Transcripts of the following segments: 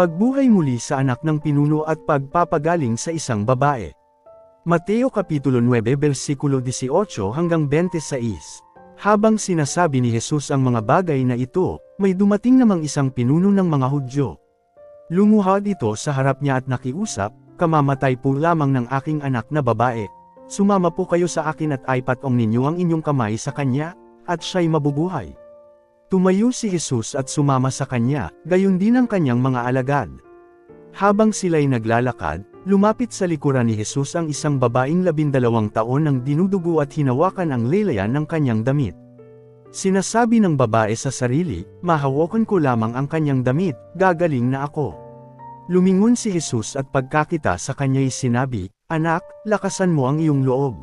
Pagbuhay muli sa anak ng pinuno at pagpapagaling sa isang babae. Mateo Kapitulo 9 versikulo 18 hanggang 26. Habang sinasabi ni Jesus ang mga bagay na ito, may dumating namang isang pinuno ng mga Hudyo. Lumuhad ito sa harap niya at nakiusap, kamamatay po lamang ng aking anak na babae. Sumama po kayo sa akin at aipatong ninyo ang inyong kamay sa kanya, at siya'y mabubuhay. Tumayo si Jesus at sumama sa kanya, gayon din ang kanyang mga alagad. Habang sila'y naglalakad, lumapit sa likuran ni Jesus ang isang babaeng labindalawang taon ng dinudugo at hinawakan ang lelayan ng kanyang damit. Sinasabi ng babae sa sarili, mahawakan ko lamang ang kanyang damit, gagaling na ako. Lumingon si Jesus at pagkakita sa kanya'y sinabi, Anak, lakasan mo ang iyong loob.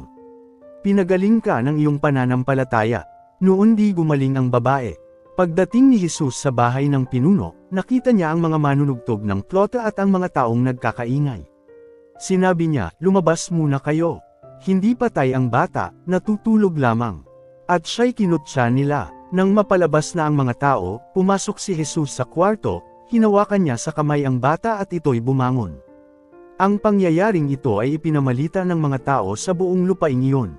Pinagaling ka ng iyong pananampalataya. Noon di gumaling ang babae. Pagdating ni Jesus sa bahay ng pinuno, nakita niya ang mga manunugtog ng plota at ang mga taong nagkakaingay. Sinabi niya, lumabas muna kayo. Hindi patay ang bata, natutulog lamang. At siya'y kinutsa nila. Nang mapalabas na ang mga tao, pumasok si Jesus sa kwarto, hinawakan niya sa kamay ang bata at ito'y bumangon. Ang pangyayaring ito ay ipinamalita ng mga tao sa buong lupaing iyon.